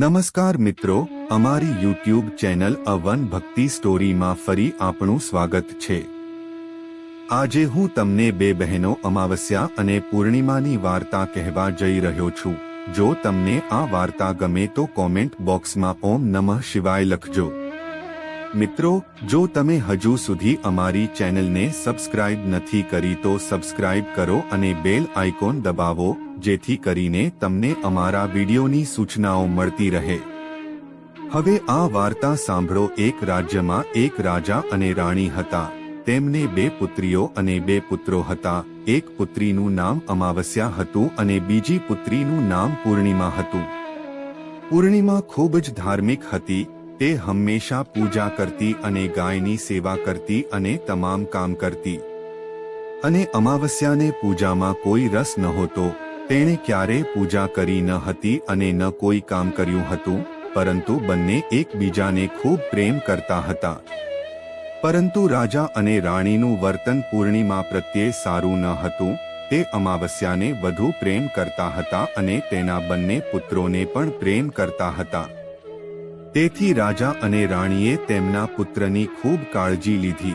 નમસ્કાર મિત્રો, અમારી યુટ્યુબ ચેનલ અવન ભક્તિ સ્ટોરીમાં ફરી આપણું સ્વાગત છે. આજે હું તમને બે બહેનો અમાવસ્યા અને પૂર્ણિમાની વાર્તા કહેવા જઈ રહ્યો છું. જો તમને આ વાર્તા ગમે તો કોમેન્ટ બોક્સમાં ઓમ નમઃ શિવાય લખજો. મિત્રો, જો તમે હજુ સુધી અમારી ચેનલને સબસ્ક્રાઇબ નથી કરી તો સબસ્ક્રાઇબ કરો અને બેલ આઇકોન દબાવો, જેથી કરીને તમને અમારા વિડીયોની સૂચનાઓ મળતી રહે. હવે આ વાર્તા સાંભળો. એક રાજ્યમાં એક રાજા અને રાણી હતા. તેમને બે પુત્રીઓ અને બે પુત્રો હતા. એક પુત્રીનું નામ અમાવસ્યા હતું અને બીજી પુત્રીનું નામ પૂર્ણિમા હતું. પૂર્ણિમા ખૂબ જ ધાર્મિક હતી તે હંમેશા પૂજા કરતી અને ગાયની સેવા કરતી અને તમામ કામ કરતી. અને અમાવસ્યાને પૂજામાં કોઈ રસ નહોતો, તેણે ક્યારે પૂજા કરી ન હતી અને ન કોઈ કામ કર્યું હતું, પરંતુ બંને એકબીજાને ખૂબ પ્રેમ કરતા હતા. પરંતુ રાજા અને રાણીનું વર્તન પૂર્ણિમા પ્રત્યે સારું ન હતું, તે અમાવસ્યાને વધુ પ્રેમ કરતા હતા અને તેના બંને પુત્રોને પણ પ્રેમ કરતા હતા. તેથી રાજા અને રાણીએ તેમના પુત્રની ખૂબ કાળજી લીધી.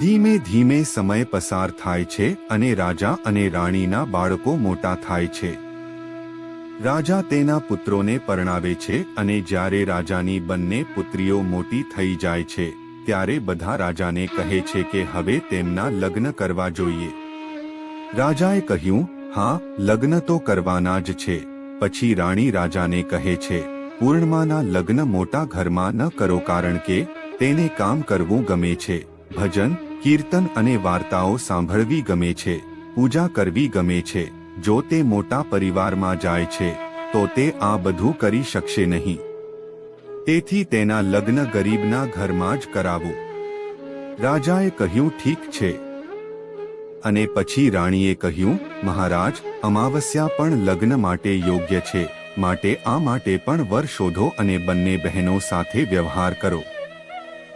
ધીમે ધીમે સમય પસાર થાય છે અને રાજા અને રાણીના બાળકો મોટા થાય છે. રાજા તેના પુત્રોને પરણાવે છે અને જ્યારે રાજાની બંને પુત્રીઓ મોટી થઈ જાય છે, ત્યારે બધા રાજાને કહે છે કે હવે તેમના લગ્ન કરવા જોઈએ. રાજાએ કહ્યું, હા, લગ્ન તો કરવાના જ છે. પછી રાણી રાજાને કહે છે પૂર્ણમાના લગ્ન મોટા ઘરમાં ન કરો કારણ કે તેને કામ કરવું ગમે છે. ભજન, કીર્તન અને વાર્તાઓ સાંભળવી ગમે છે. પૂજા કરવી ગમે છે. જો તે મોટા પરિવારમાં જાય છે, તો તે આ બધું કરી શકશે નહીં. તેથી તેના લગ્ન ગરીબના ઘરમાં જ કરાવો. રાજાએ કહ્યું, ઠીક છે. અને પછી રાણીએ કહ્યું, મહારાજ, અમાવસ્યા પણ લગ્ન માટે યોગ્ય છે. માટે આ માટે પણ વર શોધો અને બંને બહેનો સાથે વ્યવહાર કરો.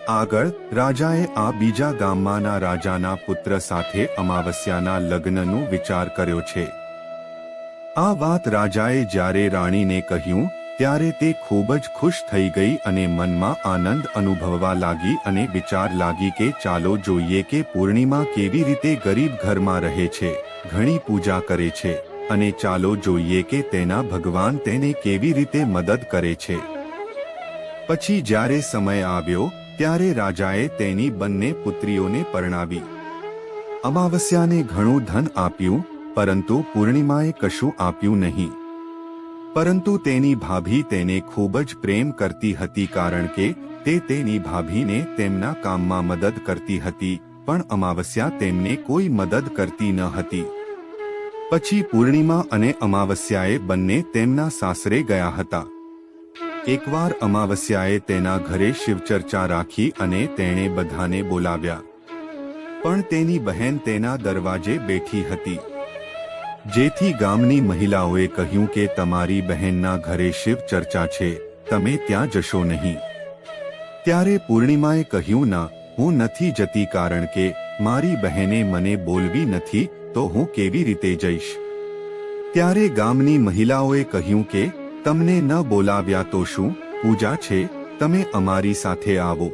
આગળ, રાજાએ આ બીજા ગામમાંના રાજાના પુત્ર સાથે અમાવસ્યાના લગ્નનું વિચાર કર્યો છે. આ વાત રાજાએ જ્યારે રાણીને કહ્યું, ત્યારે તે ખૂબ જ ખુશ થઈ ગઈ અને મનમાં આનંદ અનુભવવા લાગી અને વિચાર લાગી કે ચાલો જોઈએ કે પૂર્ણિમા કેવી રીતે ગરીબ ઘરમાં રહે છે, ઘણી પૂજા કરે છે. અને ચાલો જોઈએ કે તેના ભગવાન તેને કેવી રીતે મદદ કરે છે. પછી જ્યારે સમય આવ્યો, ત્યારે રાજાએ તેની બંને પુત્રીઓને પરણાવી. અમાવસ્યાને ઘણું ધન આપ્યું, પરંતુ પૂર્ણિમાએ કશું આપ્યું નહીં. પરંતુ તેની ભાભી તેને ખૂબ જ પ્રેમ કરતી હતી કારણ કે તે તેની ભાભીને તેમના કામમાં મદદ કરતી હતી, પણ અમાવસ્યા તેમને કોઈ મદદ કરતી ન હતી. પછી પૂર્ણિમા અને અમાવસ્યાએ બંને તેમના સાસરે ગયા હતા. એકવાર અમાવસ્યાએ તેના ઘરે શિવચર્ચા રાખી અને તેણે બધાને બોલાવ્યા. પણ તેની બહેન તેના દરવાજે બેઠી હતી. જેથી ગામની મહિલાઓએ કહ્યું કે તમારી બહેનના ઘરે શિવ ચર્ચા છે, તમે ત્યાં જશો નહીં. ત્યારે પૂર્ણિમાએ કહ્યું, ના, હું નથી જતી કારણ કે મારી બહેને મને બોલવી નથી તો હું કેવી રીતે જઈશ? ત્યારે ગામની મહિલાઓએ કહ્યું કે, તમને ન બોલાવ્યા તો શું? પૂજા છે, તમે અમારી સાથે આવો.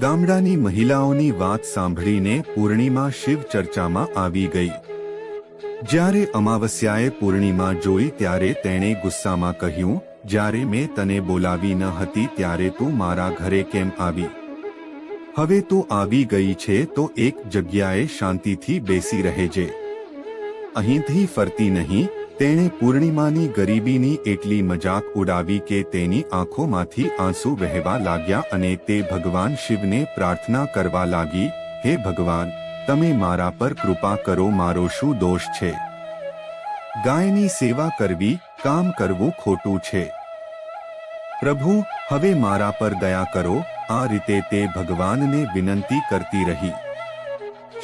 ગામડાની મહિલાઓની વાત સાંભળીને પૂર્ણિમા શિવ ચર્ચામાં આવી ગઈ. જ્યારે અમાવસ્યાએ પૂર્ણિમા જોઈ ત્યારે તેણે ગુસ્સામાં કહ્યું, જ્યારે મેં તને બોલાવી ન હતી ત્યારે તું મારા ઘરે કેમ આવી? હવે તું આવી ગઈ છે તો એક જગ્યાએ શાંતિથી બેસી રહેજે અહીંથી ફરતી નહીં, તેણે પૂર્ણિમાની ગરીબીની એટલી મજાક ઉડાવી કે તેની આંખોમાંથી આંસુ વહેવા લાગ્યા અને તે ભગવાન શિવને પ્રાર્થના કરવા લાગી, હે ભગવાન, તમે મારા પર કૃપા કરો, મારો શું દોષ છે? ગાયની સેવા કરવી, કામ કરવું ખોટું છે. પ્રભુ, હવે મારા પર દયા કરો આ રીતે તે ભગવાનને વિનંતી કરતી રહી.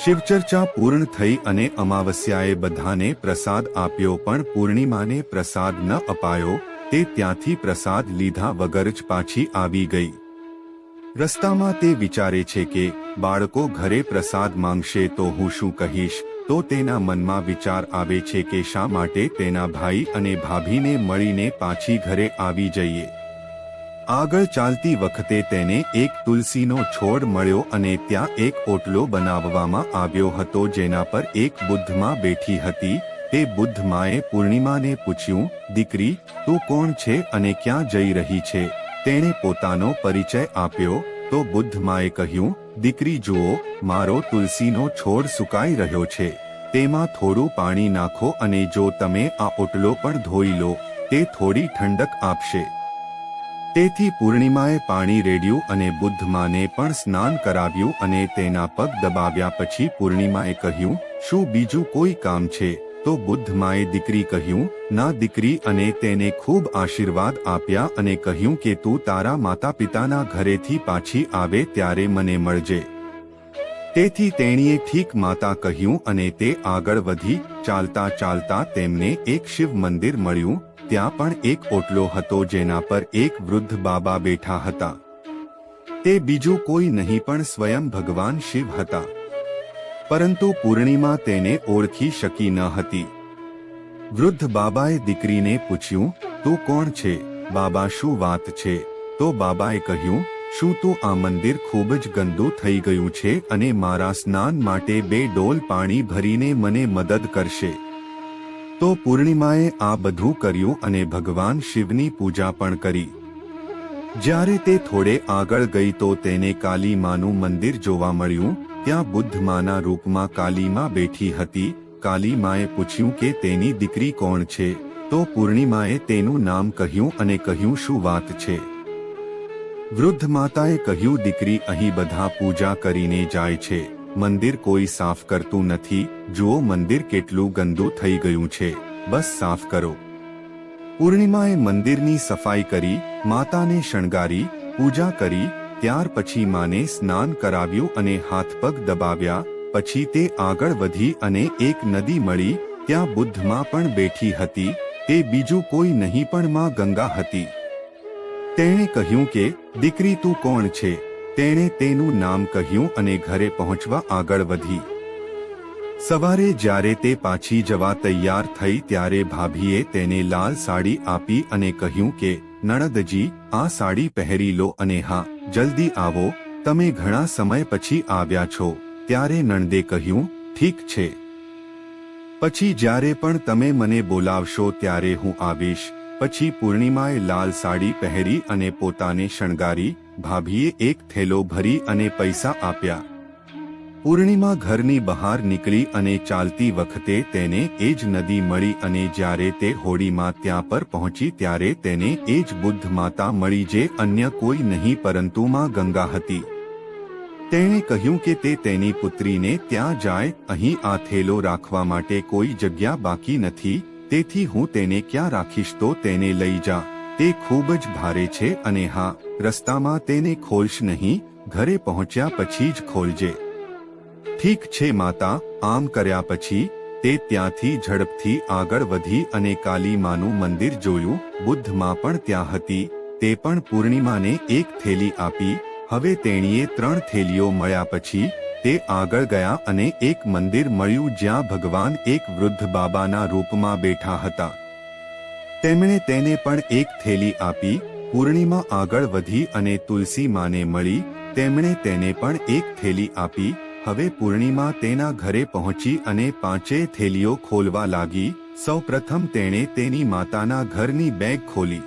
શિવચર્ચા પૂર્ણ થઈ અને અમાવસ્યાએ બધાને પ્રસાદ આપ્યો પણ પૂર્ણિમાને પ્રસાદ ન અપાયો, તે ત્યાંથી પ્રસાદ લીધા વગર જ પાછી આવી ગઈ. રસ્તામાં તે વિચારે છે કે, બાળકો ઘરે પ્રસાદ માંગશે તો હું શું કહીશ, તો તેના મનમાં વિચાર આવે છે કે શા માટે તેના ભાઈ અને ભાભીને મળીને પાછી ઘરે આવી જઈએ. આગળ ચાલતી વખતે તેને એક તુલસીનો છોડ મળ્યો અને ત્યાં એક ઓટલો બનાવવામાં આવ્યો હતો જેના પર એક બુદ્ધમાં બેઠી હતી. તે બુદ્ધ માએ પૂર્ણિમાને પૂછ્યું, દીકરી, તું કોણ છે અને ક્યાં જઈ રહી છે? તેણે પોતાનો પરિચય આપ્યો. તો બુદ્ધ માએ કહ્યું, દીકરી, જુઓ, મારો તુલસીનો છોડ સુકાઈ રહ્યો છે. તેમાં થોડું પાણી નાખો અને જો તમે આ ઓટલો પણ ધોઈ લો, તે થોડી ઠંડક આપશે. તેથી પૂર્ણિમાએ પાણી રેડ્યું અને બુદ્ધમાને પણ સ્નાન કરાવ્યું અને તેના પગ દબાવ્યા પછી પૂર્ણિમાએ કહ્યું, શું બીજું કોઈ કામ છે? તો બુદ્ધમાએ દીકરી કહ્યું, ના દીકરી અને તેને ખૂબ આશીર્વાદ આપ્યા અને કહ્યું કે તું તારા માતા પિતાના ઘરેથી પાછી આવે ત્યારે મને મળજે. તેથી તેણીએ ઠીક માતા કહ્યું અને તે આગળ વધી, ચાલતા ચાલતા તેમને એક શિવ મંદિર મળ્યું ત્યાં પણ એક ઓટલો હતો જેના પર એક વૃદ્ધ બાબા બેઠા હતા. તે બીજું કોઈ નહીં પણ સ્વયં ભગવાન શિવ હતા. પરંતુ પૂર્ણિમા તેને ઓળખી શકી ન હતી. વૃદ્ધ બાબાએ દીકરીને પૂછ્યું, તું કોણ છે? બાબા, શું વાત છે? તો બાબાએ કહ્યું, શું તું આ મંદિર ખૂબ જ ગંદુ થઈ ગયું છે અને મારા સ્નાન માટે બે ડોલ પાણી ભરીને મને મદદ કરશે. તો પૂર્ણિમાએ આ બધું કર્યું અને ભગવાન શિવની પૂજા પણ કરી. જ્યારે તે થોડે આગળ ગઈ તો તેને કાલી માનું મંદિર જોવા મળ્યું, ત્યાં બુદ્ધ માના રૂપમાં કાલીમાં બેઠી હતી. કાલી માએ પૂછ્યું કે તેની દીકરી કોણ છે? તો પૂર્ણિમાએ તેનું નામ કહ્યું અને કહ્યું, શું વાત છે? વૃદ્ધ માતાએ કહ્યું, દીકરી અહીં બધા પૂજા કરીને જાય છે. મંદિર કોઈ સાફ કરતું નથી. જુઓ, મંદિર કેટલું ગંદુ થઈ ગયું છે. બસ સાફ કરો. પૂર્ણિમાએ મંદિરની સફાઈ કરી, માતાને શણગારી, પૂજા કરી, ત્યાર પછી માને સ્નાન કરાવ્યું અને હાથ પગ દબાવ્યા, પછી તે આગળ વધી અને એક નદી મળી, ત્યાં બુદ્ધમાં પણ બેઠી હતી, તે બીજું કોઈ નહીં પણ માં ગંગા હતી. તેણે કહ્યું કે, દીકરી તું કોણ છે? તેણે તેનું નામ કહ્યું અને ઘરે પહોંચવા આગળ વધી. સવારે જ્યારે તે પાછી જવા તૈયાર થઈ ત્યારે ભાભીએ તેને લાલ સાડી આપી અને કહ્યું કે, નણદજી, આ સાડી પહેરી લો અને હા, જલ્દી આવો, તમે ઘણા સમય પછી આવ્યા છો. ત્યારે નણદે કહ્યું, ઠીક છે. પછી જ્યારે પણ તમે મને બોલાવશો ત્યારે હું આવીશ. પછી પૂર્ણિમાએ લાલ સાડી પહેરી અને પોતાને શણગારી, ભાભીએ એક થેલો ભરી અને પૈસા આપ્યા. પૂર્ણિમા ઘરની બહાર નીકળી અને ચાલતી વખતે તેને એ જ નદી મળી અને જ્યારે તે હોડીમાં ત્યાં પર પહોંચી ત્યારે તેને એ જ બુદ્ધ માતા મળી જે અન્ય કોઈ નહીં પરંતુ માં ગંગા હતી. તેણે કહ્યું કે તે તેની પુત્રીને ત્યાં જાય, અહીં આ થેલો રાખવા માટે કોઈ જગ્યા બાકી નથી તેથી હું તેને ક્યાં રાખીશ તો તેને લઈ જા. તે ખૂબ જ ભારે છે અને હા, રસ્તામાં તેને ખોલશ નહીં, ઘરે પહોંચ્યા પછી જ ખોલજે. ઠીક છે માતા, આમ કર્યા પછી, તે ત્યાંથી ઝડપથી આગળ વધી અને કાલી માનું મંદિર જોયું, બુદ્ધમાં પણ ત્યાં હતી, તે પણ પૂર્ણિમાને એક થેલી આપી, હવે તેણીએ ત્રણ થેલીઓ મળ્યા પછી તે આગળ ગયા અને એક મંદિર મળ્યું જ્યાં ભગવાન એક વૃદ્ધ બાબાના રૂપમાં બેઠા હતા. તેમણે તેને પણ એક થેલી આપી, પૂર્ણિમા આગળ વધી અને તુલસી માને મળી, તેમણે તેને પણ એક થેલી આપી, હવે પૂર્ણિમા તેના ઘરે પહોંચી અને પાંચે થેલીઓ ખોલવા લાગી, સૌપ્રથમ તેણે તેની માતાના ઘરની બેગ ખોલી.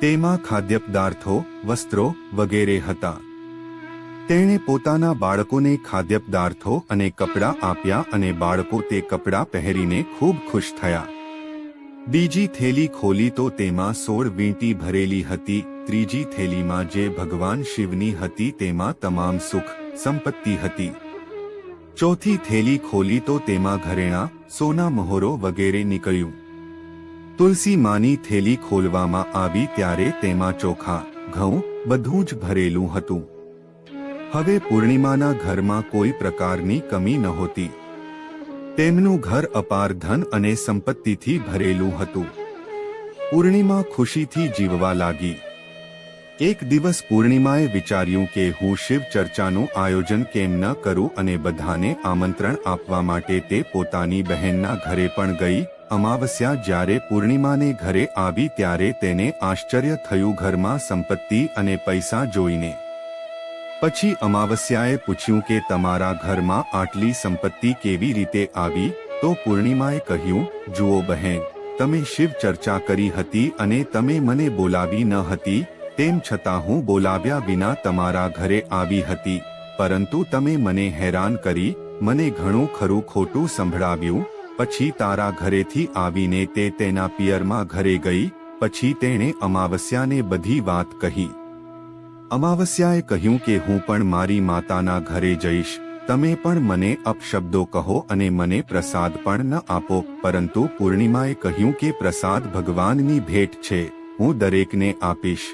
તેમાં ખાદ્ય પદાર્થો વસ્ત્રો વગેરે હતા. તેણે પોતાના બાળકોને ખાદ્ય પદાર્થો અને કપડાં આપ્યા અને બાળકો તે કપડાં પહેરીને ખૂબ ખુશ થયા. બીજી થેલી ખોલી તો તેમાં સોળ વીંટી ભરેલી હતી, ત્રીજી થેલીમાં જે ભગવાન શિવની હતી તેમાં તમામ સુખ, સંપત્તિ હતી. ચોથી થેલી ખોલી તો તેમાં ઘરેણા, સોના મહોરો વગેરે નીકળ્યું. તુલસી માની થેલી ખોલવામાં આવી ત્યારે તેમાં ચોખા, ઘઉં, બધું જ ભરેલું હતું. હવે પૂર્ણિમાના ઘરમાં કોઈ પ્રકારની કમી નહોતી. તેમનું ઘર અપાર ધન અને સંપત્તિથી ભરેલું હતું. પૂર્ણિમા ખુશીથી જીવવા લાગી. એક દિવસ પૂર્ણિમાએ વિચાર્યું કે હું શિવ ચર્ચાનું આયોજન કેમ ન કરું અને બધાને આમંત્રણ આપવા માટે તે પોતાની બહેનના ઘરે પણ ગઈ, અમાવસ્યા જ્યારે પૂર્ણિમાને ઘરે આવી ત્યારે તેને આશ્ચર્ય થયું ઘરમાં સંપત્તિ અને પૈસા જોઈને. પછી અમાવસ્યાએ પૂછ્યું કે તમારા ઘરમાં આટલી સંપત્તિ કેવી રીતે આવી? તો પૂર્ણિમાએ કહ્યું, જુઓ બહેન, તમે શિવ ચર્ચા કરી હતી અને તમે મને બોલાવી ન હતી, તેમ છતાં હું બોલાવ્યા વિના તમારા ઘરે આવી હતી. પરંતુ તમે મને હેરાન કરી, મને ઘણું ખરું ખોટું સંભળાવ્યું. પછી તારા ઘરેથી આવીને તે તેના પિયરમાં ઘરે ગઈ, પછી તેણે અમાવસ્યાને બધી વાત કહી. અમાવસ્યાએ કહ્યું કે હું પણ મારી માતાના ઘરે જઈશ. તમે પણ મને અપશબ્દો કહો અને મને પ્રસાદ પણ ન આપો. પરંતુ પૂર્ણિમાએ કહ્યું કે પ્રસાદ ભગવાનની ભેટ છે. હું દરેકને આપીશ.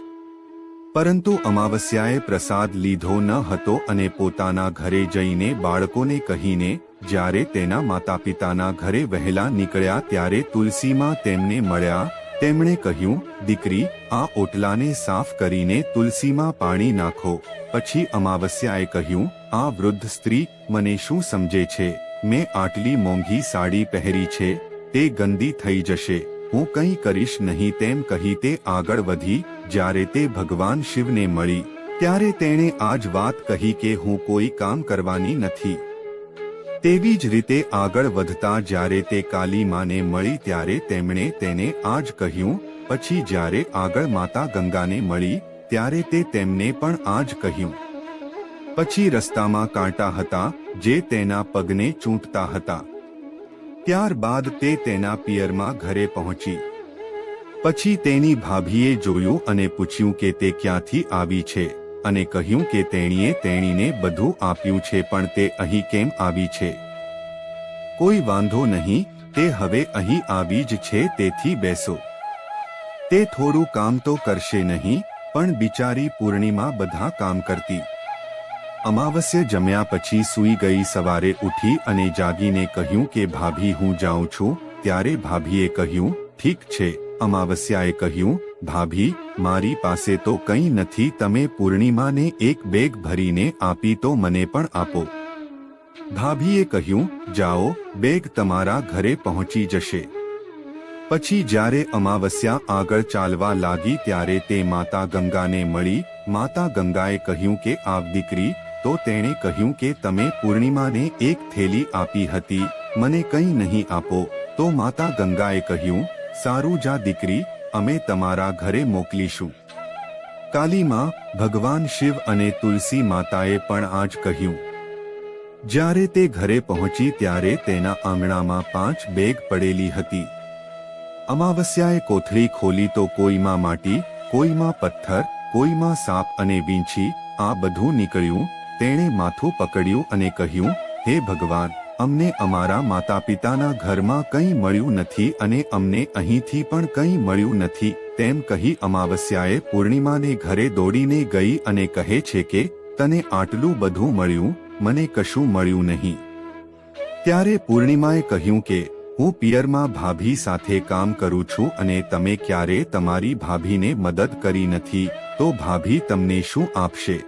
પરંતુ અમાવસ્યાએ પ્રસાદ લીધો ન હતો અને પોતાના ઘરે જઈને બાળકોને કહીને, જ્યારે તેના માતા પિતાના ઘરે વહેલા નીકળ્યા ત્યારે તુલસીમાં તેમને મળ્યા તેમણે કહ્યું, દીકરી, આ ઓટલાને સાફ કરીને તુલસીમાં પાણી નાખો. પછી અમાવસ્યાએ કહ્યું, આ વૃદ્ધ સ્ત્રી મને શું સમજે છે? મેં આટલી મોંઘી સાડી પહેરી છે, તે ગંદી થઈ જશે. હું કંઈ કરીશ નહીં તેમ કહી તે આગળ વધી, જ્યારે તે ભગવાન શિવને મળી. ત્યારે તેણે આ જ વાત કહી કે હું કોઈ કામ કરવાની નથી. તેવી જ રીતે આગળ વધતા જ્યારે તે કાલી માને મળી ત્યારે તેમણે તેને આ જ કહ્યું, પછી જ્યારે આગળ માતા ગંગાને મળી, ત્યારે તે તેમને પણ આ જ કહ્યું. પછી રસ્તામાં કાંટા હતા, જે તેના પગને ચૂંટતા હતા. ત્યારબાદ તે તેના પિયરમાં ઘરે પહોંચી. પછી તેની ભાભીએ જોયું અને પૂછ્યું કે તે ક્યાંથી આવી છે? અને કહ્યું કે તેણીએ તેણીને બધું આપ્યું છે, પણ તે અહીં કેમ આવી છે? કોઈ વાંધો નહીં, તે હવે અહીં આવી જ છે, તેથી બેસો. તે થોડું કામ તો કરશે નહીં, પણ બિચારી પૂર્ણિમા બધા કામ કરતી. અમાવસ્ય જમ્યા પછી સૂઈ ગઈ સવારે ઉઠી અને જાગીને કહ્યું કે, ભાભી, હું જાઉં છું. ત્યારે ભાભીએ કહ્યું, ઠીક છે. અમાવસ્યાએ કહ્યું ભાભી, મારી પાસે તો કંઈ નથી, તમે પૂર્ણિમાને એક બેગ ભરીને આપી તો મને પણ આપો. ભાભીએ કહ્યું, જાઓ, બેગ તમારા ઘરે પહોંચી જશે. પછી જ્યારે અમાવસ્યા આગળ ચાલવા લાગી ત્યારે તે માતા ગંગાને મળી. માતા ગંગાએ કહ્યું કે આવ દીકરી, તો તેણે કહ્યું કે, તમે પૂર્ણિમાને એક થેલી આપી હતી, મને કંઈ નહીં આપો. તો માતા ગંગાએ કહ્યું, સારું જા દીકરી અમે તમારા ઘરે મોકલીશું. કાલીમાં ભગવાન શિવ અને તુલસી માતાએ પણ આ જ કહ્યું. જ્યારે તે ઘરે પહોંચી ત્યારે તેના આંગણામાં પાંચ બેગ પડેલી હતી. અમાવસ્યાએ કોથળી ખોલી તો કોઈમાં માટી, કોઈમાં પથ્થર, કોઈમાં સાપ અને વીંછી આ બધું નીકળ્યું, તેણે માથું પકડ્યું અને કહ્યું, હે ભગવાન અમને અમારા માતા પિતાના ઘરમાં કંઈ મળ્યું નથી અને અમને અહીંથી પણ કંઈ મળ્યું નથી, તેમ કહી અમાવસ્યાએ પૂર્ણિમાને ઘરે દોડીને ગઈ અને કહે છે કે, તને આટલું બધું મળ્યું, મને કશું મળ્યું નહીં. ત્યારે પૂર્ણિમાએ કહ્યું કે, હું પિયરમાં ભાભી સાથે કામ કરું છું અને તમે ક્યારે તમારી ભાભીને મદદ કરી નથી, તો ભાભી તમને શું આપશે?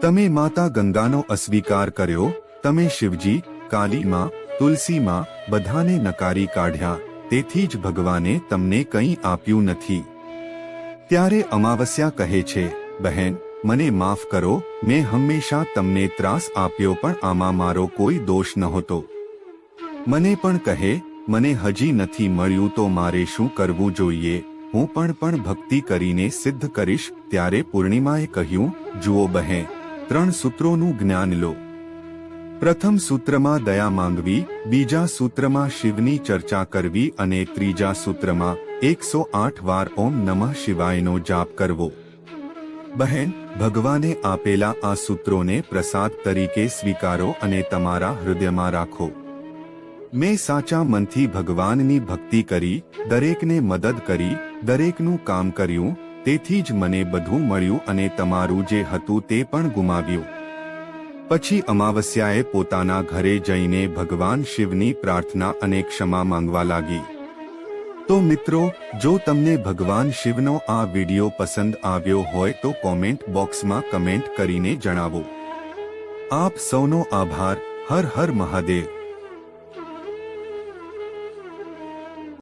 તમે માતા ગંગાનો અસ્વીકાર કર્યો, તમે શિવજી કાલીમાં, તુલસીમાં, બધાને નકારી કાઢ્યા. તેથી જ ભગવાને તમને કંઈ આપ્યું નથી. ત્યારે અમાવસ્યા કહે છે, બહેન, મને માફ કરો, મેં હંમેશા તમને ત્રાસ આપ્યો પણ આમાં મારો કોઈ દોષ નહોતો. મને પણ કહે, મને હજી નથી મળ્યું તો મારે શું કરવું જોઈએ? હું પણ પણ ભક્તિ કરીને સિદ્ધ કરીશ. ત્યારે પૂર્ણિમાએ કહ્યું, જુઓ બહેન, ત્રણ સૂત્રોનું જ્ઞાન લો. પ્રથમ સૂત્રમાં દયા માંગવી, બીજા સૂત્રમાં શિવની ચર્ચા કરવી અને ત્રીજા સૂત્રમાં એકસો આઠ વાર ઓમ નમઃ શિવાયનો જાપ કરવો. બહેન, ભગવાને આપેલા આ સૂત્રોને પ્રસાદ તરીકે સ્વીકારો અને તમારા હૃદયમાં રાખો. મેં સાચા મનથી ભગવાનની ભક્તિ કરી, દરેકને મદદ કરી, દરેકનું કામ કર્યું, તેથી જ મને બધું મળ્યું અને તમારું જે હતું તે પણ ગુમાવ્યું. પછી અમાવસ્યાએ પોતાના ઘરે જઈને ભગવાન શિવની પ્રાર્થના અને ક્ષમા માંગવા લાગી. તો મિત્રો, જો તમને ભગવાન શિવનો આ વિડિયો પસંદ આવ્યો હોય તો કોમેન્ટ બોક્સમાં કમેન્ટ કરીને જણાવો. આપ સૌનો આભાર. હર હર મહાદેવ.